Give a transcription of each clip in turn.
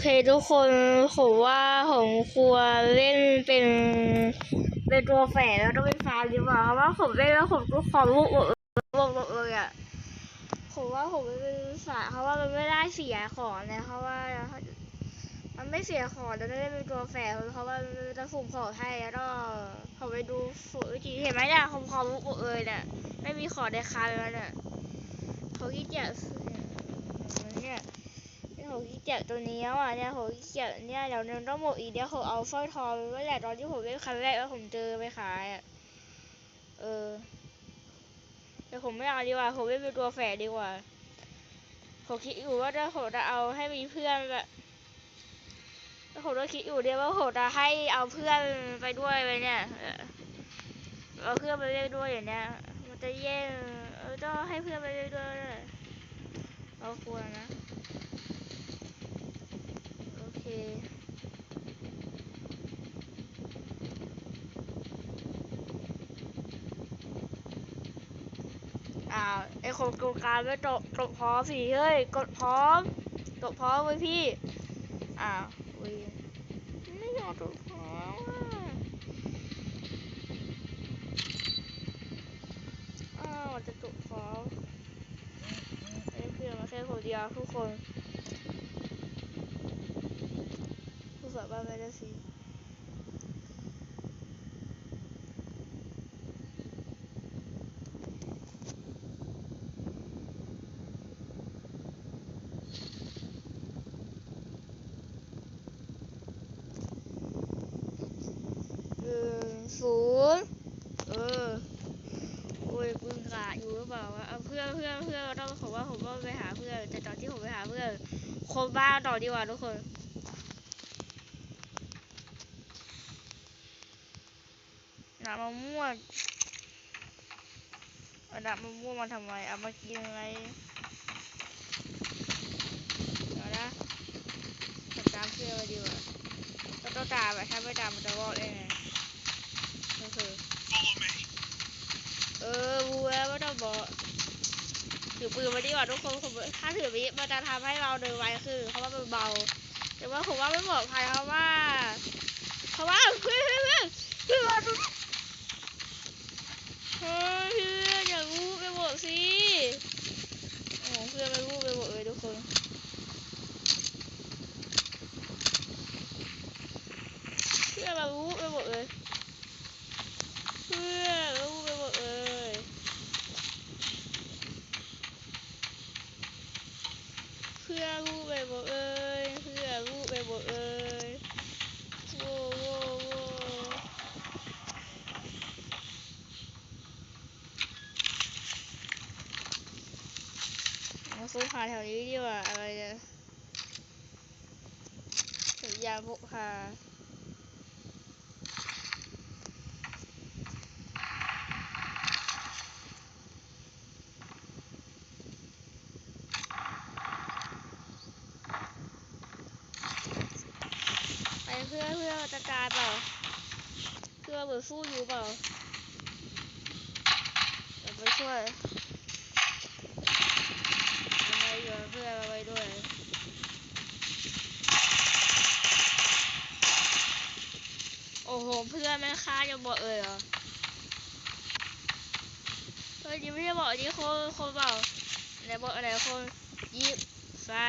เคทุกคนผมว่าผมควรเล่นเป็นเป็นตัวแฝดแล้วต้องเป็นฟาร์มดีกว่าเพราะว่าผมเล่นแล้วผมก็ความลูกหมดหมดเลยอะผมว่าผมเป็นสายเพราะว่ามันไม่ได้เสียของนะเพราะว่ามันไม่เสียของแล้วได้เป็นตัวแฝดเพราะว่ามันจะสุ่มของให้แล้วก็ผมไปดูสูตรวิธีเห็นไหมเนี่ยผมความลูกหมดเลยเนี่ยไม่มีของในคาเลยเนี่ยเขาขี้เกียจเนี่ย เนี่ยผมขี้เกียจตัวนี้แล้วอะเนี่ยผมขี้เกียจเนี่ยเดี๋ยวนึงต้องหมดอีกเดี๋ยวผมเอาสร้อยทองไว้แหละตอนที่ผมเล่นครั้งแรกแล้วผมเจอไปขายอะเออแต่ผมไม่เอาดีกว่าผมเล่นเป็นตัวแฝดดีกว่าผมคิดอยู่ว่าถ้าผมจะเอาให้มีเพื่อนแบบแล้วผมก็คิดอยู่เดียวว่าผมจะให้เอาเพื่อนไปด้วยไปเนี่ยเอาเพื่อนไปเล่นด้วยอย่างเนี้ยมันจะแย่เออต้องให้เพื่อนไปเล่นด้วยเราควรนะ อเคอ้าวไอคนกลการไม่ตกตกพร้อมสิเฮ้ย กดพร้อม ตกพร้อมไว้พี่ อ้าวอุ้ยไม่ยอมตกพร้อมอ้าวจะตกพร้อมไอ้เพื่อนมาแค่คนเดียวทุกคน ผู้สาวบ้านไม่ได้สิหนึ่งศูนย์เออ โอ้ยปืนกาอยู่หรือเปล่าวะเอาเพื่อนเพื่อนเพื่อนต้องผมว่าผมต้องไปหาเพื่อน แต่ตอนที่ผมไปหาเพื่อนคนบ้านต่อดีกว่าทุกคน น้ำมะม่วงเอาน้ำมะม่วงมาทำไมเอามากินอะไรเดี๋ยวนะผมตามเพื่อนมาดีกว่าก็ต้องตามอะถ้าไม่ตามมันจะรอดได้ไงก็คือเออบูแล้วไม่ต้องบอกถือปืนมาดีกว่าทุกคนผมถ้าถือวิมันจะทำให้เราเดินไวขึ้นเพราะว่ามันเบาแต่ว่าผมว่าไม่ปลอดภัยเพราะว่าเพราะว่าเพื่อนเพื่อนเพื่อน เพื่อนมาดูเฮ้ยเพื่อนอย่ารู้ไปบอกสิโอ้เพื่อนไม่รู้ไปบอกเลยทุกคนเพื่อนมารู้ไปหมดเลย เพื่อนรู้ไปหมดเลย เพื่อนรู้ไปหมดเลย เพื่อนรู้ไปหมดเลยโว้โว้โว้มาซื้อพาแถวนี้ดีกว่าอะไรเนี่ยสัญญาณ พกพาไปเพื่อเพื่อจะกายเปล่าเพื่อเหมือนสู้อยู่เปล่าเดี๋ยวไปช่วยทำไมอยู่เพื่อนเอาไว้ด้วย โอ้โหเพื่อนแม่งฆ่าจะบอกเอ่ยเหรอเฮ้ยยังไม่ได้บอกนี่คนคนเปล่าไหนบอกไหนคนยิบใส่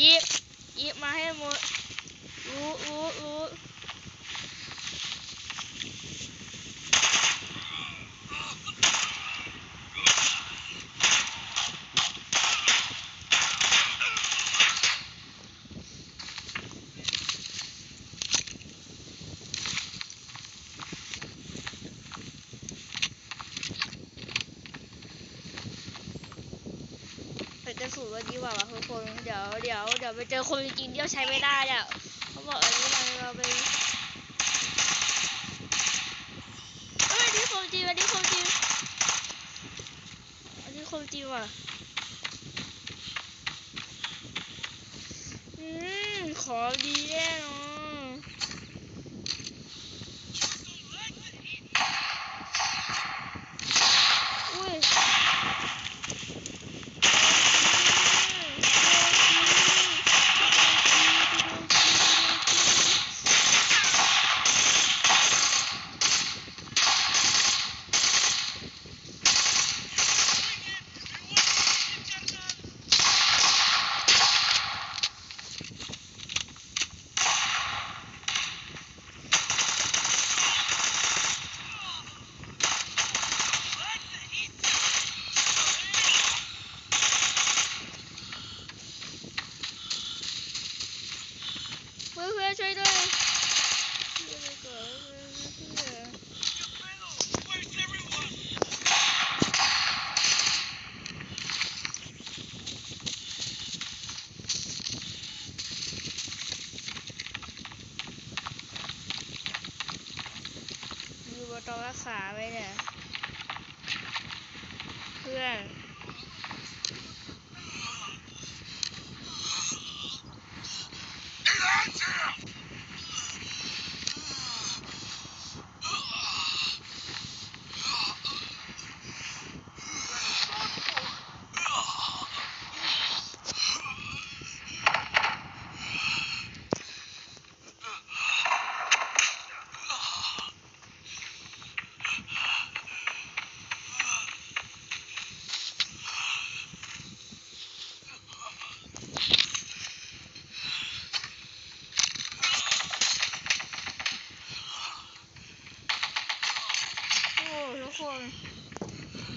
ยิบยิบมาให้หมดรู้รู้รู้ เป็นกระสุนวันนี้ว่าวะทุกคนเดี๋ยวเดี๋ยวเดี๋ยวไปเจอคนจริงๆเดี๋ยวใช้ไม่ได้เนี่ยเขาบอกอันนี้เราเราไปเอ้ยอันนี้ของจริงอันนี้ของจริงอันนี้ของจริงว่ะอืมขอดีแน่นอน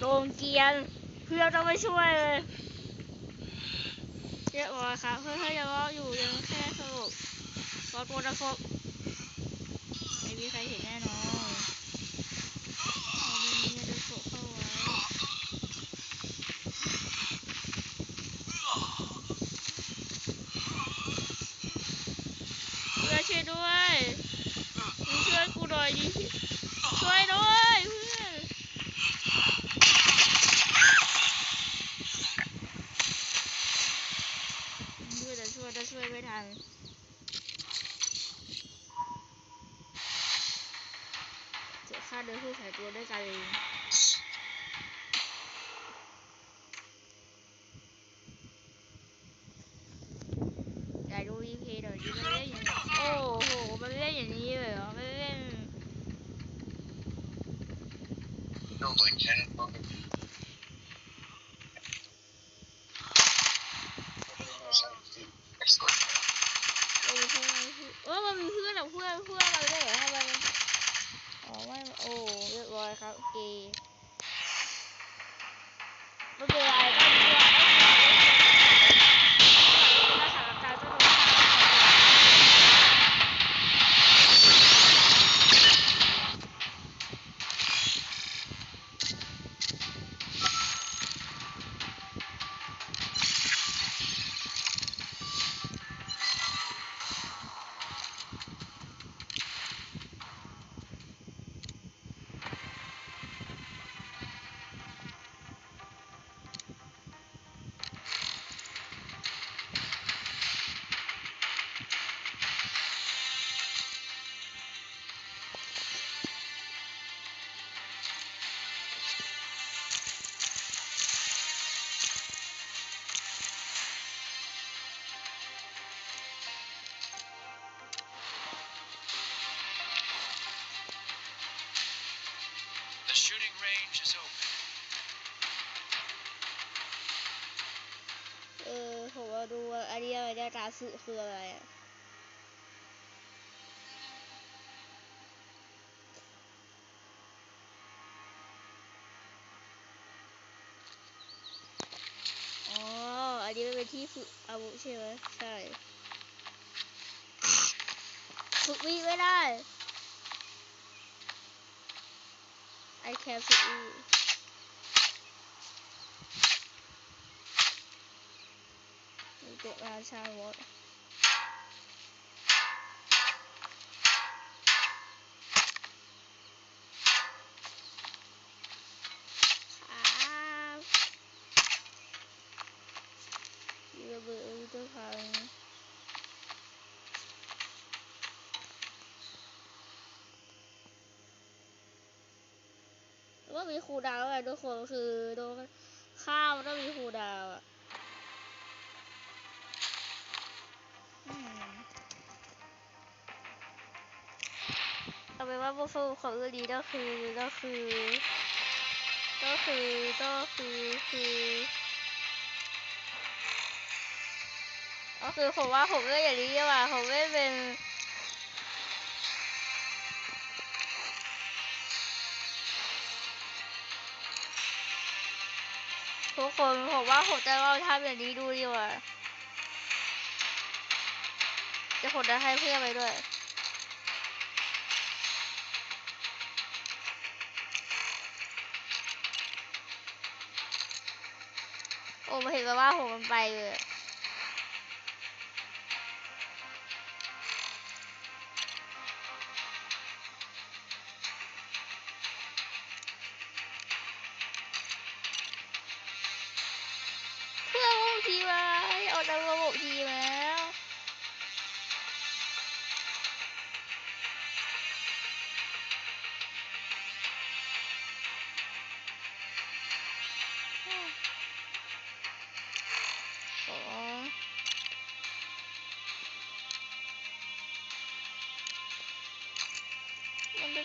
โรงเกรียนเพื่อนต้องไปช่วยเลยเรียบร้อยครับเพื่อนๆยังรออยู่ยังแค่สรุปรอตัวนะครับไม่มีใครเห็นแน่นอนเอาไม่มีจะโผล่เข้าไว้เพื่อนช่วยด้วยมึงช่วยกูหน่อยดิช่วยด้วยเพื่อน ช่วยแต่ช่ วยไม่ทันเสียค่าเดินผู้สายตัวด้วยกันเองอยากดูรีเพลย์หน่อยดิมันเล่นอย่างนี้โอ้โห มันเล่นอย่างนี้เลยเหรอ มันเล่น No, like ten fucking. Excellent. โอ้ทำไมคือเออมันมีเพื่อนกับเพื่อนเพื่อนมาด้วยเหรอทำไมมันอ๋อไม่โอ้ เรียบร้อยครับโอเคไม่เป็นไร range is open. เออผมมาดูอันนี้อะไรเนี่ยตาสึคืออะไรอะอ๋อ อันนี้มันเป็นที่ฝึกอาวุธใช่ไหมใช่ ฝึกวิ่งไม่ได้ I can ฝึกวิ่งนี่เป็นราชาวดครับมีระเบิดอุลตร้าพังมีครูดาวน์อะทุกคนคือโดนข้าวมันต้องมีครูดาวน์อะเอาเป็นว่าบทสรุปของเรื่องนี้ก็คือก็คือก็คือก็คือคือก็คือผมว่าผมเล่นอย่างนี้ดีกว่าผม คนผมว่าผมจะลองทำอย่างนี้ดูดีกว่าจะผมจะให้เพื่อนไปด้วยโอ้มาเห็นว่าผมมันไปเลย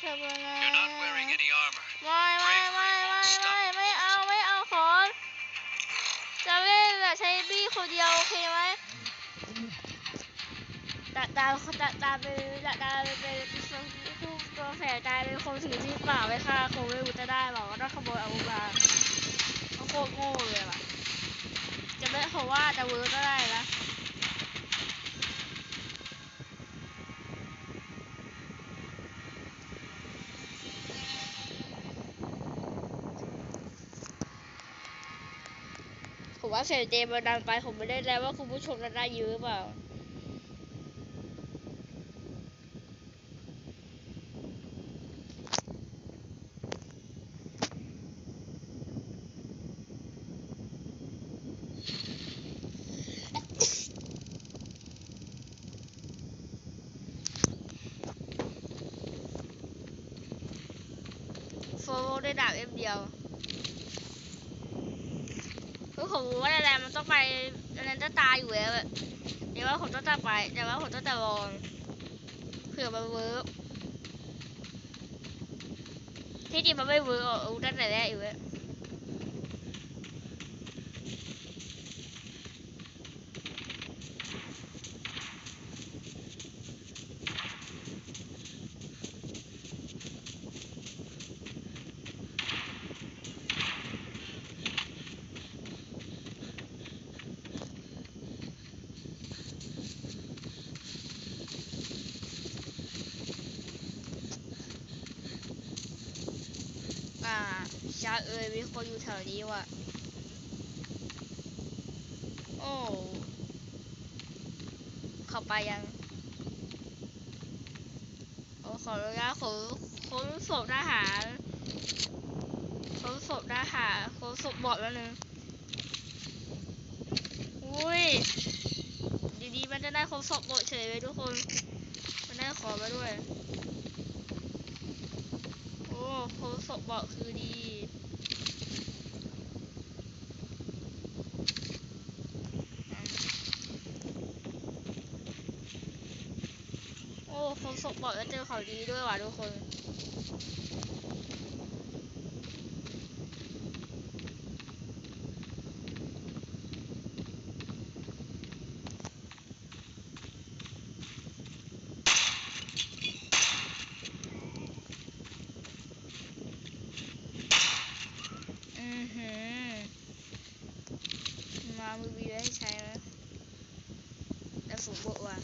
ทำยังไง You're not wearing any armor. ไม่ไม่ไม่ไม่ไม่ไม่เอาไม่เอาขอจะเล่นแบบใช้บี้คนเดียวโอเคไหมตาตาตาตาเป็นตาตาเป็นผู้ตัวแฝดกลายเป็นคนถือที่เปล่าไว้ค่ะคงไม่รู้จะได้หรอกต้องขโมยอาวุธมาเขาโคตรโง่เลยว่ะจะไม่เพราะว่าจะเวิร์กก็ได้นะ ว่าเสียงเจมันดังไปผมไม่ได้แล้วว่าคุณผู้ชมจะได้ยอะหรือเปล่าโฟโลได้ดาบเอ็มเดียว ผมรู้ว่าอะไรมันต้องไปอันนั้นจะตายอยู่แล้วแบบเดี๋ยวว่าผมต้องจะไปเดี๋ยวว่าผมต้องจะลองเผื่อมันเวิร์กที่จริงมันไม่เวิร์กหรอกรู้ตั้งแต่แรกอยู่แล้วอ่า ชาเอยมีคนอยู่แถวนี้ว่ะ โอ้เข้าไปยังโอ้ขออนุญาตขนขนศพทหารขนศพทหารขนศพบอดแล้วนึงอุ้ยดีๆมันจะได้ขนศพบอดเฉยเลยทุกคน มันได้ขอมาด้วยโอ้ขนศพบอดคือดี โอ้คนศพ บอกแล้วเจอข่าวดีด้วยว่ะทุกคน อือหือ มามือบีไว้ให้ใช้ไหมแล้วสูงบวกว่ะ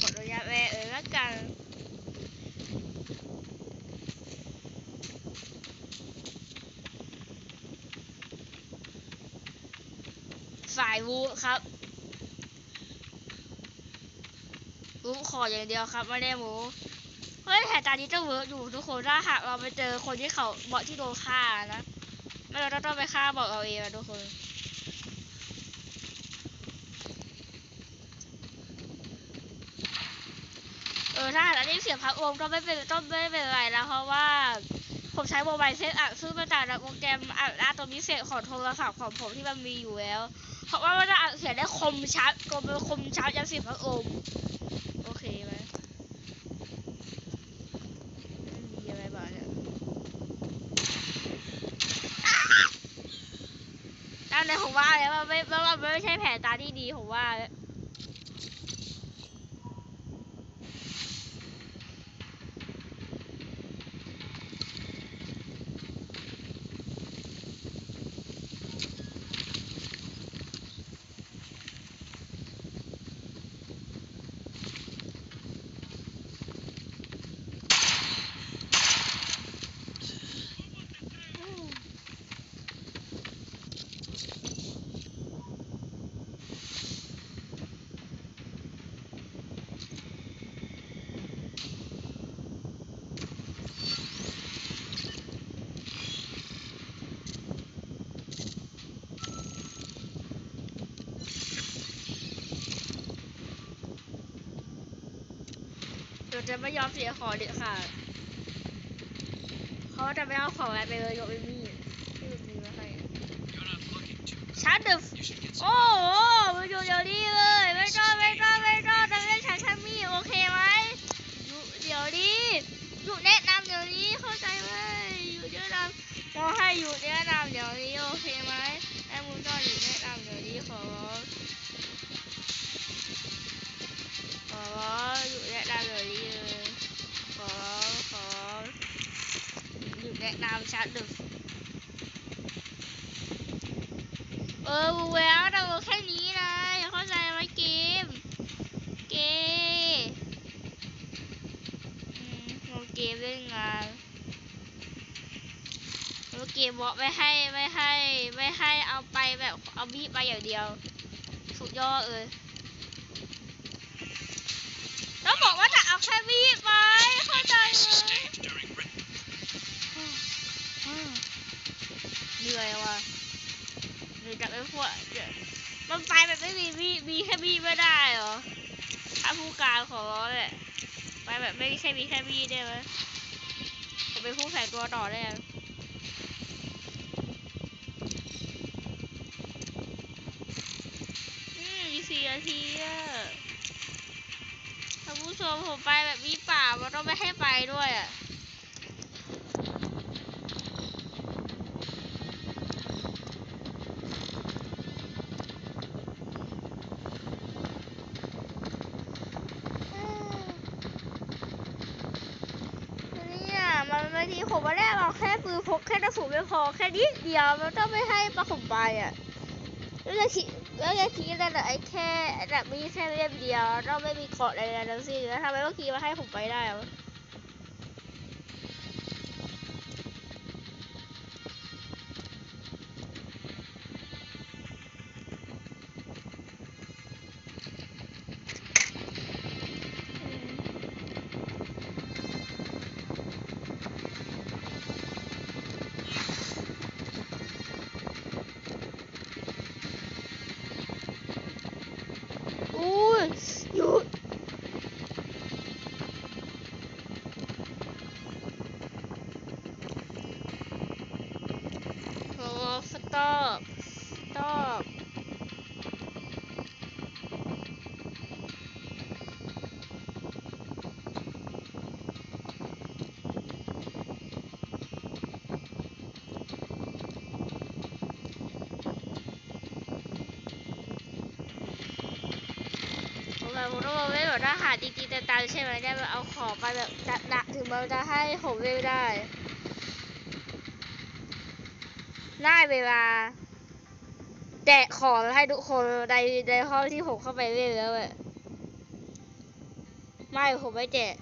กดระยะแวะเออละกัน สายวูครับวูดขออย่างเดียวครับไม่ได้หมูเฮ้ยแต่ตอนนี้จะเวิร์กอยู่ทุกคนถ้าหากเราไปเจอคนที่เขาบอกที่โดนฆ่านะไม่เราต้องไปฆ่าบอกเอาเองอะทุกคนเออถ้าอันนี้เสียงพักวงก็ไม่เป็นต้องไม่เป็นไรนะเพราะว่าผมใช้โมบายเซตอัดซึ่งมาจากโปรแกรมอัดหน้าตัวพิเศษของโทรศัพท์ของผมที่มันมีอยู่แล้ว เพราะว่ามันจะอัดเสียงได้คมชัดกลมคมชัดยันเสียงพักอมโอเคไหมมีอะไรบ้างเนี่ยนั่นเลยผมว่าแล้วมันไม่มันไม่ใช่แผนตาที่ดีผมว่าแล้ว จะไม่ยอมเสียของเด็ดขาดเขาจะไม่เอาของอะไรไปเลยยกเว้นมีดที่มันมีมาให้ You're not looking too. ชัดเดโอ้โหมาอยู่เดี๋ยวนี้เลย ไม่ต้องไม่ต้องไม่ต้องจะเล่นฉันฉันมีโอเคไหมอยู่เดี๋ยวนี้อยู่แนะนำเดี๋ยวนี้เข้าใจไหมอยู่แนะนำเราให้อยู่แนะนำเดี๋ยวนี้โอเคไหมไอ้มูนต้องอยู่แนะนำเดี๋ยวนี้ขอร้อง ขอร้องอยู่แนะนำเดี๋ยวนี้เลยขอร้องขอร้อยู่แนะนำชัดเดฟเออรู้แล้วแต่ว่าแค่นี้นะอย่าเข้าใจไหมเกม เกมโนเกมเล่นงานโนเกมบอกไม่ให้ไม่ให้ไม่ให้เอาไปแบบเอาบีไปอย่างเดียว สุดยอดเลย แล้วบอกว่าจะเอาแค่บีบไปเข้าใจไหมเหนื่อยว่ะเหนื่อยจากไอ้พวกเดี๋ยวมันไปแบบไม่มีมีมีแค่มีไม่ได้เหรอถ้าผู้การขอร้องเลยไปแบบไม่แค่มีแค่มีได้ไหมผมเป็นผู้แฝงตัวต่อได้ยังอืมอีกสี่นาทีอะ ท่านผมไปแบบมีป่ามันต้องไม่ให้ไปด้วยอะเนี่ยมันบางทีผมมาแรกเราแค่ปืนพกแค่กระสุนไม่พอแค่นิดเดียวมันก็ไม่ให้ประผมไปอะแล้วจะคิด แล้วจะคิดอะไรแต่ไอ้แค่แบบมีแค่เล่มเดียวเราไม่มีเกาะอะไรๆทั้งสิ้นแล้วทำไมเมื่อกี้มาให้ผมไปได้วะ จริงๆแต่ตามใช่ไหมได้เอาของไปแบบหนักถึงมันจะให้ผมเล่นได้ได้เวลา แจกของให้ทุกคนในในห้องที่ผมเข้าไปเล่นแล้วแบบไม่ผมไม่แจก